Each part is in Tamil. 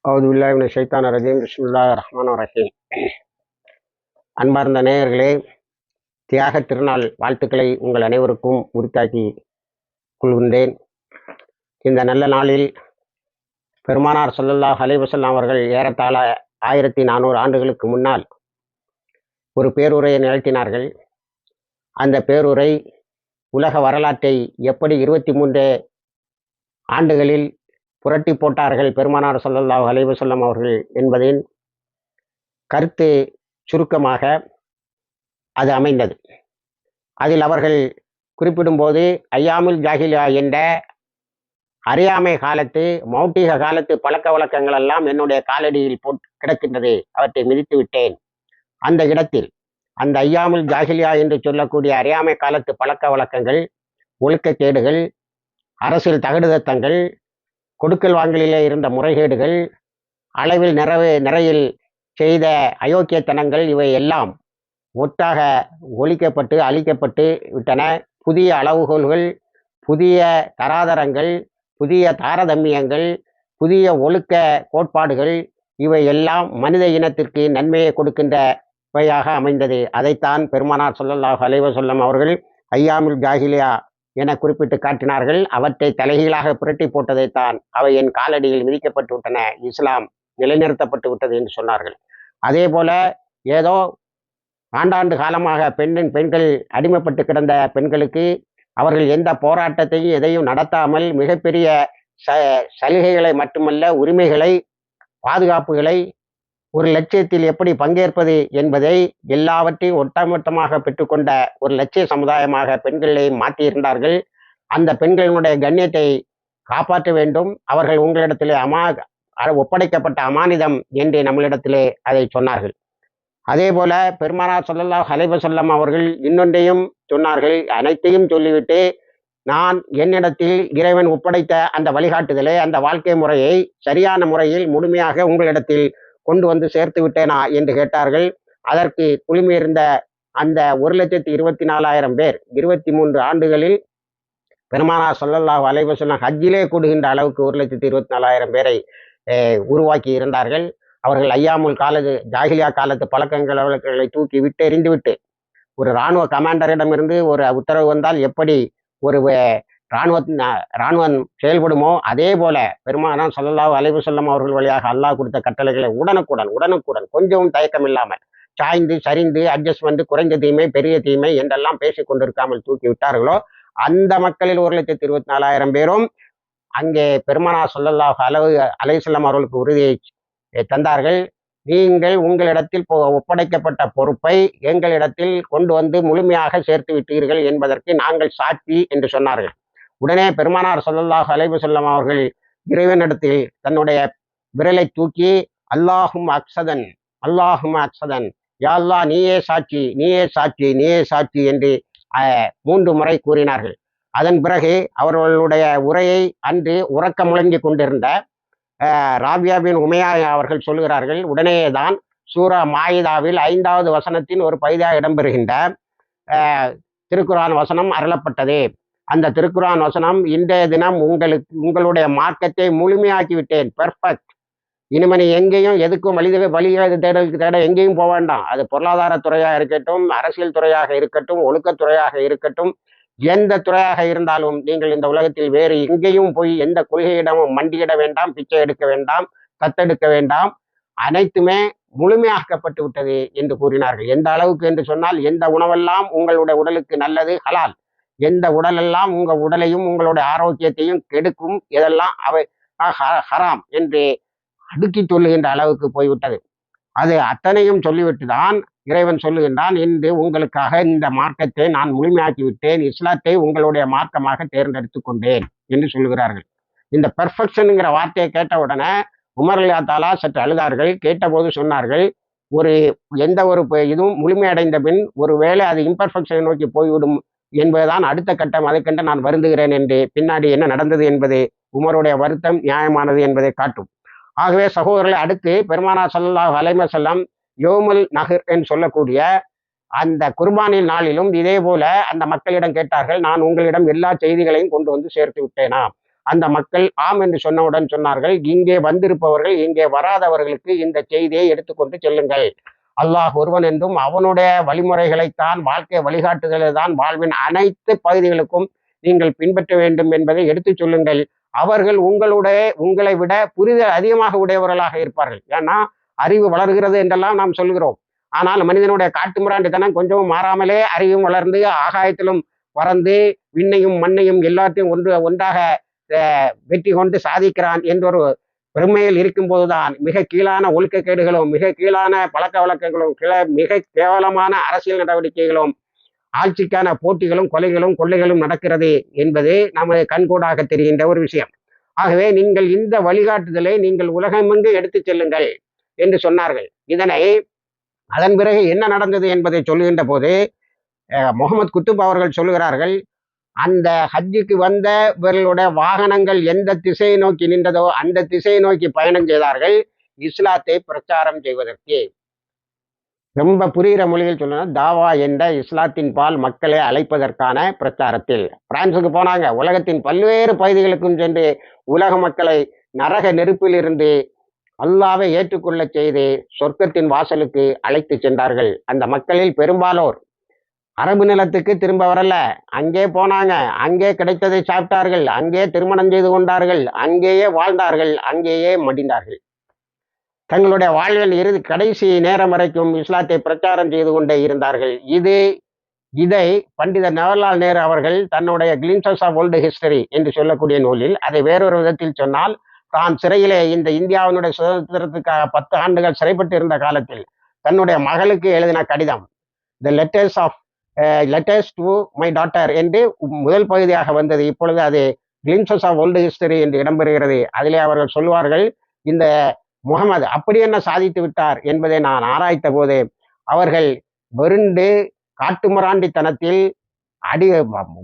அவது இல்லாவின சைத்தான ரஜீம். பிஸ்முல்லா ரஹ்மான் ரஹீம். அன்பார்ந்த நேயர்களே தியாக திருநாள் வாழ்த்துக்களை உங்கள் அனைவருக்கும் உரித்தாக்கி கொள்கின்றேன். இந்த நல்ல நாளில் பெருமானார் சொல்லல்லா ஹலிவசல்லாம் அவர்கள் ஏறத்தாழ ஆயிரத்தி நானூறு ஆண்டுகளுக்கு முன்னால் ஒரு பேருரையை நிகழ்த்தினார்கள். அந்த பேருரை உலக வரலாற்றை எப்படி இருபத்தி மூன்று ஆண்டுகளில் புரட்டி போட்டார்கள் பெருமானார் சொல்லல்லாஹ் அலைவசல்லம் அவர்கள் என்பதின் கருத்து சுருக்கமாக அது அமைந்தது. அதில் அவர்கள் குறிப்பிடும்போது ஐயாமுல் ஜாகிலியா என்ற அறியாமை காலத்து மௌட்டிக காலத்து பழக்க வழக்கங்கள் எல்லாம் என்னுடைய காலடியில் போட் கிடக்கின்றது அவற்றை மிதித்து விட்டேன். அந்த இடத்தில் அந்த ஐயாமுல் ஜாகிலியா என்று சொல்லக்கூடிய அறியாமை காலத்து பழக்க வழக்கங்கள் ஒழுக்கக்கேடுகள் அரசியல் தகடுதத்தங்கள் கொடுக்கல் வாங்கலிலே இருந்த முறைகேடுகள் அளவில் நிறைவு நிறையில் செய்த அயோக்கியத்தனங்கள் இவை எல்லாம் ஒட்டாக ஒழிக்கப்பட்டு அழிக்கப்பட்டு விட்டன. புதிய அளவுகோல்கள் புதிய தராதரங்கள் புதிய தாரதமியங்கள் புதிய ஒழுக்க கோட்பாடுகள் இவை எல்லாம் மனித இனத்திற்கு நன்மையை கொடுக்கின்றவையாக அமைந்தது. அதைத்தான் பெருமானார் சொல்லல்லாஹ் அலைவசல்லம் அவர்கள் ஐயாமில் ஜாகிலியா என குறிப்பிட்டு காட்டினார்கள். அவற்றை தலைகீழாக புரட்டி போட்டதைத்தான் அவை என் காலடியில் விதிக்கப்பட்டு விட்டன. இஸ்லாம் நிலைநிறுத்தப்பட்டு விட்டது என்று சொன்னார்கள். அதே போல ஏதோ ஆண்டாண்டு காலமாக பெண்ணின் பெண்கள் அடிமைப்பட்டு கிடந்த பெண்களுக்கு அவர்கள் எந்த போராட்டத்தையும் எதையும் நடத்தாமல் மிகப்பெரிய ச சலுகைகளை மட்டுமல்ல உரிமைகளை பாதுகாப்புகளை ஒரு லட்சியத்தில் எப்படி பங்கேற்பது என்பதை எல்லாவற்றையும் ஒட்டமொட்டமாக பெற்றுக்கொண்ட ஒரு லட்சிய சமுதாயமாக பெண்களை மாற்றியிருந்தார்கள். அந்த பெண்களினுடைய கண்ணியத்தை காப்பாற்ற வேண்டும். அவர்கள் உங்களிடத்திலே அமா ஒப்படைக்கப்பட்ட அமானிதம் என்று நம்மளிடத்திலே அதை சொன்னார்கள். அதே போல பெருமானா சொல்லல்லா ஹலைப சொல்லம் அவர்கள் இன்னொன்றையும் சொன்னார்கள். அனைத்தையும் சொல்லிவிட்டு நான் என்னிடத்தில் இறைவன் ஒப்படைத்த அந்த வழிகாட்டுதலை அந்த வாழ்க்கை முறையை சரியான முறையில் முழுமையாக உங்களிடத்தில் கொண்டு வந்து சேர்த்து விட்டேனா என்று கேட்டார்கள். அதற்கு குழுமியிருந்த அந்த ஒரு லட்சத்தி இருபத்தி நாலாயிரம் பேர் இருபத்தி மூன்று ஆண்டுகளில் பெருமானா சொல்லல்லாஹ் அலைவ சொன்ன ஹஜ்ஜிலே கூடுகின்ற அளவுக்கு ஒரு லட்சத்தி இருபத்தி நாலாயிரம் பேரை உருவாக்கி இருந்தார்கள். அவர்கள் ஐயாமுல் காலது ஜாகிலியா காலத்து பழக்கங்கள் அவர்களை தூக்கி விட்டு எறிந்து விட்டு ஒரு இராணுவ கமாண்டரிடமிருந்து ஒரு உத்தரவு வந்தால் எப்படி ஒரு இராணுவத்தின் இராணுவம் செயல்படுமோ? அதே போல பெருமானான் சொல்லலாஹ் அலைவு செல்லம் அவர்கள் வழியாக அல்லாஹ் கொடுத்த கட்டளைகளை உடனுக்குடன் உடனுக்குடன் கொஞ்சமும் தயக்கம் இல்லாமல் சாய்ந்து சரிந்து அட்ஜஸ்ட்மெண்ட் குறைந்த தீமை பெரிய தீமை என்றெல்லாம் பேசிக் கொண்டிருக்காமல் தூக்கி விட்டார்களோ? அந்த மக்களில் ஒரு லட்சத்தி இருபத்தி நாலாயிரம் பேரும் அங்கே பெருமானா சொல்லல்லாஹ் அளவு அலைசல்லம் அவர்களுக்கு உறுதியை தந்தார்கள். நீங்கள் உங்களிடத்தில் ஒப்படைக்கப்பட்ட பொறுப்பை எங்களிடத்தில் கொண்டு வந்து முழுமையாக சேர்த்து விட்டீர்கள் என்பதற்கு நாங்கள் சாட்சி என்று சொன்னார்கள். உடனே பெருமானார் சொல்லல்லாஹ் அலைவு செல்லம் அவர்கள் இறைவனிடத்தில் தன்னுடைய விரலை தூக்கி அல்லாஹும் அக்சதன் அல்லாஹும் அக்சதன் யாழ்லா நீயே சாட்சி நீயே சாட்சி நீயே சாட்சி என்று மூன்று முறை கூறினார்கள். அதன் பிறகு அவர்களுடைய உரையை அன்று உறக்க முழங்கி கொண்டிருந்த ராபியாபின் உமையா அவர்கள் சொல்லுகிறார்கள் உடனே தான் சூரா மாயிதாவில் ஐந்தாவது வசனத்தின் ஒரு பகுதியாக இடம்பெறுகின்ற திருக்குரான் வசனம் அருளப்பட்டது. அந்த திருக்குறான் வசனம் இன்றைய தினம் உங்களுக்கு உங்களுடைய மார்க்கத்தை முழுமையாக்கி விட்டேன் பெர்ஃபெக்ட் இனிமேல் எங்கேயும் எதுக்கும் வழி வழியை தேடலுக்கு தேட எங்கேயும் போக வேண்டாம். அது பொருளாதாரத்துறையாக இருக்கட்டும் அரசியல் துறையாக இருக்கட்டும் ஒழுக்கத்துறையாக இருக்கட்டும் எந்த துறையாக இருந்தாலும் நீங்கள் இந்த உலகத்தில் வேறு எங்கேயும் போய் எந்த கொள்கையிடமும் மண்டியிட வேண்டாம் பிச்சை எடுக்க வேண்டாம் தத்தெடுக்க வேண்டாம். அனைத்துமே முழுமையாக்கப்பட்டு விட்டது என்று கூறினார்கள். எந்த அளவுக்கு என்று சொன்னால் எந்த உணவெல்லாம் உங்களுடைய உடலுக்கு நல்லது ஹலால். எந்த உடலெல்லாம் உங்கள் உடலையும் உங்களுடைய ஆரோக்கியத்தையும் கெடுக்கும் இதெல்லாம் அவை ஹராம் என்று அடுக்கி சொல்லுகின்ற அளவுக்கு போய்விட்டது. அது அத்தனையும் சொல்லிவிட்டு தான் இறைவன் சொல்லுகின்றான் இன்று உங்களுக்காக இந்த மார்க்கத்தை நான் முழுமையாக்கி விட்டேன் இஸ்லாத்தை உங்களுடைய மார்க்கமாக தேர்ந்தெடுத்து கொண்டேன் என்று சொல்லுகிறார்கள். இந்த பெர்ஃபெக்ஷனுங்கிற வார்த்தையை கேட்ட உடனே உமர்லியா தாலா சற்று அழுதார்கள். கேட்டபோது சொன்னார்கள் ஒரு எந்த ஒரு இதுவும் முழுமையடைந்த பின் ஒருவேளை அது இம்பர்ஃபெக்ஷனை நோக்கி போய்விடும் என்பதுதான் அடுத்த கட்டம். அதை நான் வருந்துகிறேன் என்று பின்னாடி என்ன நடந்தது என்பது உமருடைய வருத்தம் நியாயமானது என்பதை காட்டும். ஆகவே சகோதரர்களை அடுத்து பெருமானா சல்லா அலைம செல்லம் யோமுல் நகர் என்று சொல்லக்கூடிய அந்த குர்பானின் நாளிலும் இதே போல அந்த மக்களிடம் கேட்டார்கள் நான் உங்களிடம் எல்லா செய்திகளையும் கொண்டு வந்து சேர்த்து விட்டேனா? அந்த மக்கள் ஆம் என்று சொன்னவுடன் சொன்னார்கள் இங்கே வந்திருப்பவர்கள் இங்கே வராதவர்களுக்கு இந்த செய்தியை எடுத்துக்கொண்டு செல்லுங்கள். அல்லாஹ் ஒருவன் என்றும் அவனுடைய வழிமுறைகளைத்தான் வாழ்க்கை வழிகாட்டுதலை தான் வாழ்வின் அனைத்து பகுதிகளுக்கும் நீங்கள் பின்பற்ற வேண்டும் என்பதை எடுத்துச் சொல்லுங்கள். அவர்கள் உங்களுடைய உங்களை விட புரிதல் அதிகமாக உடையவர்களாக இருப்பார்கள். ஏன்னா அறிவு வளர்கிறது என்றெல்லாம் நாம் சொல்கிறோம். ஆனால் மனிதனுடைய காட்டுமிராண்டித்தனம் கொஞ்சமும் மாறாமலே அறிவும் வளர்ந்து ஆகாயத்திலும் பறந்து விண்ணையும் மண்ணையும் எல்லாத்தையும் ஒன்று ஒன்றாக வெற்றி கொண்டு சாதிக்கிறான் என்றொரு பெருமையில் இருக்கும்போதுதான் மிக கீழான ஒழுக்கக்கேடுகளும் மிக கீழான பழக்க வழக்கங்களும் கிள மிக கேவலமான அரசியல் நடவடிக்கைகளும் ஆட்சிக்கான போட்டிகளும் கொலைகளும் கொள்ளைகளும் நடக்கிறது என்பது நமது கண்கூடாக தெரிகின்ற ஒரு விஷயம். ஆகவே நீங்கள் இந்த வழிகாட்டுதலை நீங்கள் உலகமெங்கு எடுத்துச் செல்லுங்கள் என்று சொன்னார்கள். இதனை அதன் பிறகு என்ன நடந்தது என்பதை சொல்லுகின்ற போது முகமது குத்துப் அவர்கள் சொல்லுகிறார்கள் அந்த ஹஜ்ஜுக்கு வந்த இவர்களுடைய வாகனங்கள் எந்த திசையை நோக்கி நின்றதோ அந்த திசையை நோக்கி பயணம் செய்தார்கள். இஸ்லாத்தை பிரச்சாரம் செய்வதற்கு. ரொம்ப புரிகிற மொழியில் சொல்லணும் தாவா என்ற இஸ்லாத்தின் பால் மக்களை அழைப்பதற்கான பிரச்சாரத்தில். பிரான்சுக்கு போனாங்க. உலகத்தின் பல்வேறு பகுதிகளுக்கும் சென்று உலக மக்களை நரக நெருப்பில் இருந்து அல்லாவை ஏற்றுக்கொள்ள செய்து சொர்க்கத்தின் வாசலுக்கு அழைத்து சென்றார்கள். அந்த மக்களில் பெரும்பாலோர் அரபு நிலத்துக்கு திரும்ப வரல. அங்கே போனாங்க. அங்கே கிடைத்ததை சாப்பிட்டார்கள். அங்கே திருமணம் செய்து கொண்டார்கள். அங்கேயே வாழ்ந்தார்கள். அங்கேயே மடிந்தார்கள். தங்களுடைய வாழ்வில் இறுதி கடைசி நேரம் வரைக்கும் இஸ்லாத்தை பிரச்சாரம் செய்து கொண்டே இருந்தார்கள். இது இதை பண்டித நவர்லால் நேரு அவர்கள் தன்னுடைய கிளின்சஸ் ஆஃப் வேர்ல்டு ஹிஸ்டரி என்று சொல்லக்கூடிய நூலில் அதை வேறொரு விதத்தில் சொன்னால் தான் சிறையிலே இந்த இந்தியாவினுடைய சுதந்திரத்துக்காக பத்து ஆண்டுகள் சிறைப்பட்டு இருந்த காலத்தில் தன்னுடைய மகளுக்கு எழுதின கடிதம் the letters of letters to my daughter என்று முதல் பகுதியாக வந்தது. இப்பொழுது அது கிளிம்சஸ் ஆஃப் ஓல்டு ஹிஸ்டரி என்று இடம்பெறுகிறது. அதிலே அவர்கள் சொல்வார்கள் இந்த முகமது அப்படி என்ன சாதித்து விட்டார் என்பதை நான் ஆராய்த்த போது அவர்கள் வெருண்டு காட்டுமராண்டித்தனத்தில் அடி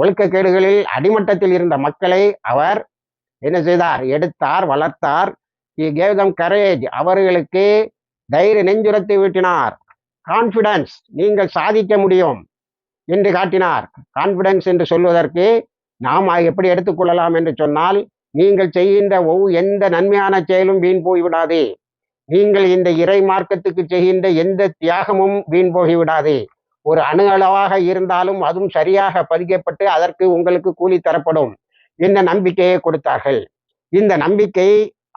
ஒழுக்கக்கேடுகளில் அடிமட்டத்தில் இருந்த மக்களை அவர் என்ன செய்தார்? எடுத்தார் வளர்த்தார். கேதம் கரேஜ் அவர்களுக்கு தைரிய நெஞ்சுரத்தை வீட்டினார். கான்பிடன்ஸ் நீங்கள் சாதிக்க முடியும். என்று காட்டினார். கான்பிடன்ஸ் என்று சொல்வதற்கு நாம் எப்படி எடுத்துக்கொள்ளலாம் என்று சொன்னால் நீங்கள் செய்கின்ற ஒவ்வொரு எந்த நன்மையான செயலும் வீண் போய்விடாது. நீங்கள் இந்த இறை மார்க்கத்துக்கு செய்கின்ற எந்த தியாகமும் வீண் போகிவிடாது ஒரு அணு அளவாக இருந்தாலும் அதுவும் சரியாக பதிக்கப்பட்டு அதற்கு உங்களுக்கு கூலி தரப்படும் இந்த நம்பிக்கையை கொடுத்தார்கள். இந்த நம்பிக்கை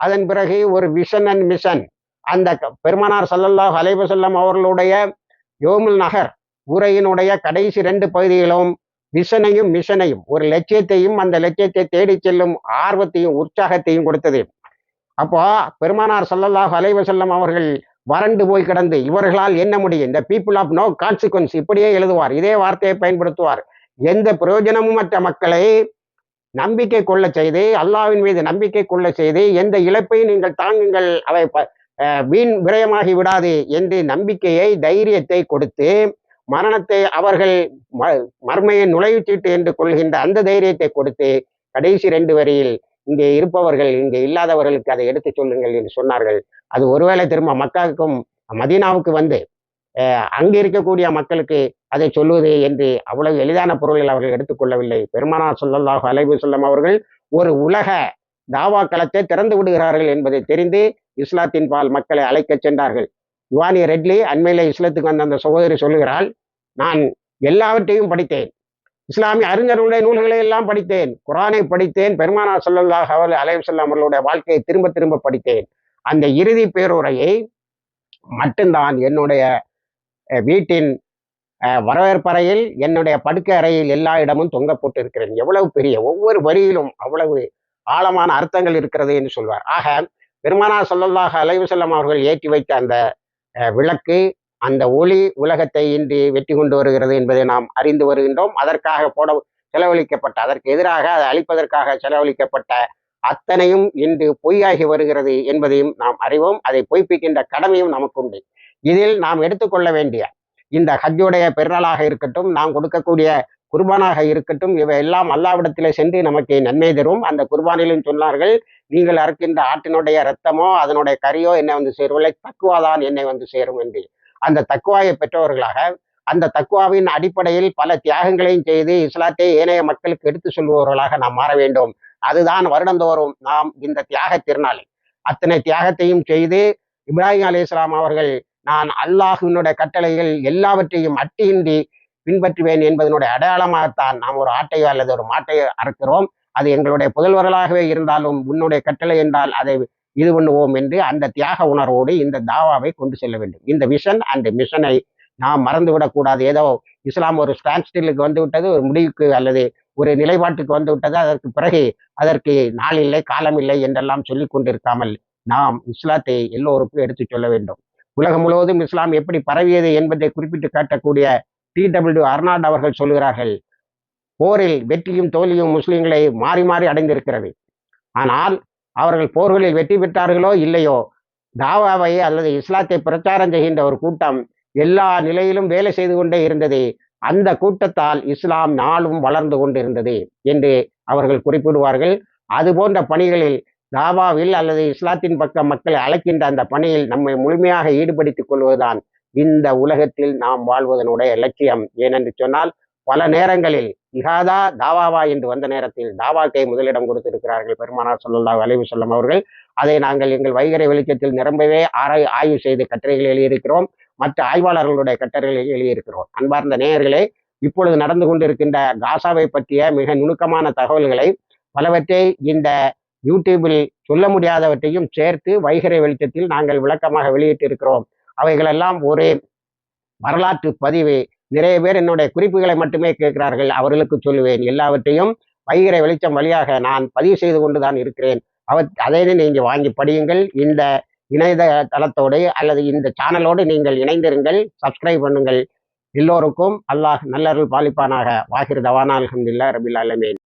அதன் பிறகு ஒரு விஷன் அண்ட் மிஷன் அந்த பெருமானார் சல்லல்லாஹ் அலைவசல்லம் அவர்களுடைய யோமுல் நகர் உரையினுடைய கடைசி ரெண்டு பகுதிகளும் விஷனையும் மிஷனையும் ஒரு லட்சியத்தையும் அந்த லட்சியத்தை தேடி செல்லும் ஆர்வத்தையும் உற்சாகத்தையும் கொடுத்தது. அப்போ பெருமானார் சல்லல்லாஹ் அலைவசல்லம் அவர்கள் வறண்டு போய் கிடந்து இவர்களால் என்ன முடியும்? இந்த பீப்புள் ஆஃப் நோ கான்சிக்வன்ஸ் இப்படியே எழுதுவார். இதே வார்த்தையை பயன்படுத்துவார். எந்த பிரயோஜனமும் மற்ற மக்களை நம்பிக்கை கொள்ள செய்து அல்லாவின் மீது நம்பிக்கை கொள்ள செய்து எந்த இழப்பையும் நீங்கள் தாங்குங்கள் அவை வீண் விரயமாகி விடாது என்று நம்பிக்கையை தைரியத்தை கொடுத்து மரணத்தை அவர்கள் மர்மையை நுழைவுச்சீட்டு என்று கொள்கின்ற அந்த தைரியத்தை கொடுத்து கடைசி ரெண்டு வரியில் இங்கே இருப்பவர்கள் இங்கே இல்லாதவர்களுக்கு அதை எடுத்து சொல்லுங்கள் என்று சொன்னார்கள். அது ஒருவேளை திரும்ப மக்காவுக்கும் மதீனாவுக்கு வந்து அங்கே இருக்கக்கூடிய மக்களுக்கு அதை சொல்லுவது என்று அவ்வளவு எளிதான பொருளில் அவர்கள் எடுத்துக்கொள்ளவில்லை பெருமானா சொல்லல்லாஹு அலைவு சொல்லம் அவர்கள் ஒரு உலக தாவா களத்தை திறந்து விடுகிறார்கள் என்பதை தெரிந்து இஸ்லாத்தின் பால் மக்களை அழைக்கச் சென்றார்கள். யுவானிய ரெட்லி அண்மையில் இஸ்லத்துக்கு வந்த அந்த சகோதரி சொல்லுகிறாள் நான் எல்லாவற்றையும் படித்தேன். இஸ்லாமிய அறிஞர்களுடைய நூல்களை எல்லாம் படித்தேன். குரானை படித்தேன். பெருமானா சொல்லல்லாஹ் அவர் அலைவு அவர்களுடைய வாழ்க்கையை திரும்ப திரும்ப படித்தேன். அந்த இறுதி பேருரையை மட்டும்தான் என்னுடைய வீட்டின் வரவேற்பறையில் என்னுடைய படுக்கை அறையில் எல்லா இடமும் தொங்க போட்டு இருக்கிறேன் எவ்வளவு பெரிய ஒவ்வொரு வரியிலும் அவ்வளவு ஆழமான அர்த்தங்கள் இருக்கிறது என்று சொல்வார். ஆக பெருமானா சொல்லல்லாஹ் அலைவு செல்லம் அவர்கள் ஏற்றி வைத்த அந்த விளக்கு அந்த ஒளி உலகத்தை இன்றி வெற்றி கொண்டு வருகிறது என்பதை நாம் அறிந்து வருகின்றோம். அதற்காக போட செலவழிக்கப்பட்ட அதற்கு எதிராக அதை அழிப்பதற்காக செலவழிக்கப்பட்ட அத்தனையும் இன்று பொய்யாகி வருகிறது என்பதையும் நாம் அறிவோம். அதை பொய்ப்பிக்கின்ற கடமையும் நமக்கு உண்டு. இதில் நாம் எடுத்துக்கொள்ள வேண்டிய இந்த ஹஜ்ஜுடைய பெருநாளாக இருக்கட்டும் நாம் கொடுக்கக்கூடிய குர்பானாக இருக்கட்டும் இவை எல்லாம் அல்லாவிடத்திலே சென்று நமக்கு நன்மை தரும். அந்த குர்பானிலும் சொன்னார்கள் நீங்கள் அறுக்கின்ற ஆட்டினுடைய ரத்தமோ அதனுடைய கறியோ என்னை வந்து சேருவில்லை தக்குவாதான் என்னை வந்து சேரும் என்று. அந்த தக்குவாயை பெற்றவர்களாக அந்த தக்குவாவின் அடிப்படையில் பல தியாகங்களையும் செய்து இஸ்லாத்தை ஏனைய மக்களுக்கு எடுத்து சொல்பவர்களாக நாம் மாற வேண்டும். அதுதான் வருடந்தோறும் நாம் இந்த தியாக திருநாளை அத்தனை தியாகத்தையும் செய்து இப்ராஹிம் அலி இஸ்லாம் அவர்கள் நான் அல்லாஹினுடைய கட்டளைகள் எல்லாவற்றையும் அட்டியின்றி பின்பற்றுவேன் என்பதனுடைய அடையாளமாகத்தான் நாம் ஒரு ஆட்டையோ அல்லது ஒரு மாட்டையோ அறுக்கிறோம். அது எங்களுடைய புதல்வர்களாகவே இருந்தாலும் உன்னுடைய கட்டளை என்றால் அதை இது பண்ணுவோம் என்று அந்த தியாக உணர்வோடு இந்த தாவாவை கொண்டு செல்ல வேண்டும். இந்த விஷன் அண்ட் மிஷனை நாம் மறந்துவிடக்கூடாது. ஏதோ இஸ்லாம் ஒரு ஸ்டாண்ட் ஸ்டில்லுக்கு வந்து விட்டது ஒரு முடிவுக்கு அல்லது ஒரு நிலைப்பாட்டுக்கு வந்து விட்டது அதற்கு பிறகு அதற்கு நாள் இல்லை காலம் இல்லை என்றெல்லாம் சொல்லி கொண்டிருக்காமல் நாம் இஸ்லாத்தை எல்லோருக்கும் எடுத்து சொல்ல வேண்டும். உலகம் முழுவதும் இஸ்லாம் எப்படி பரவியது என்பதை குறிப்பிட்டு காட்டக்கூடிய டி டபிள்யூ அர்னாட் அவர்கள் சொல்கிறார்கள் போரில் வெற்றியும் தோல்வியும் முஸ்லிம்களை மாறி மாறி அடைந்திருக்கிறது. ஆனால் அவர்கள் போர்களில் வெற்றி பெற்றார்களோ இல்லையோ தாவாவை அல்லது இஸ்லாத்தை பிரச்சாரம் செய்கின்ற ஒரு கூட்டம் எல்லா நிலையிலும் வேலை செய்து கொண்டே இருந்தது. அந்த கூட்டத்தால் இஸ்லாம் நாளும் வளர்ந்து கொண்டிருந்தது என்று அவர்கள் குறிப்பிடுவார்கள். அது போன்ற பணிகளில் தாவாவில் அல்லது இஸ்லாத்தின் பக்கம் மக்களை அழைக்கின்ற அந்த பணியில் நம்மை முழுமையாக ஈடுபடுத்திக் கொள்வதுதான் இந்த உலகத்தில் நாம் வாழ்வதனுடைய லட்சியம். ஏனென்று சொன்னால் பல நேரங்களில் இகாதா தாவாவா என்று வந்த நேரத்தில் தாவாக்கை முதலிடம் கொடுத்திருக்கிறார்கள் பெருமானார் சொல்லல்லா வலைவு சொல்லம் அவர்கள். அதை நாங்கள் எங்கள் வைகரை வெளிச்சத்தில் நிரம்பவே ஆராய் ஆய்வு செய்து கட்டுரைகள் எழுதியிருக்கிறோம். மற்ற ஆய்வாளர்களுடைய கட்டுரைகளை எழுதியிருக்கிறோம். அன்பார்ந்த நேயர்களே இப்பொழுது நடந்து கொண்டிருக்கின்ற காசாவை பற்றிய மிக நுணுக்கமான தகவல்களை பலவற்றை இந்த யூடியூபில் சொல்ல முடியாதவற்றையும் சேர்த்து வைகரை வெளிச்சத்தில் நாங்கள் விளக்கமாக வெளியிட்டிருக்கிறோம். அவைகளெல்லாம் ஒரே வரலாற்று பதிவு நிறைய பேர் என்னுடைய குறிப்புகளை மட்டுமே கேட்கிறார்கள். அவர்களுக்கு சொல்லுவேன். எல்லாவற்றையும் பயிரை வெளிச்சம் வழியாக நான் பதிவு செய்து கொண்டு தான் இருக்கிறேன். அவ அதை நீங்கள் வாங்கி படியுங்கள். இந்த இணையத தளத்தோடு அல்லது இந்த சேனலோடு நீங்கள் இணைந்திருங்கள். சப்ஸ்கிரைப் பண்ணுங்கள். எல்லோருக்கும் அல்லாஹ் நல்லருள் பாலிப்பானாக. வாகிர் தவானா அலமதுல்லா ரபில் அலமேன்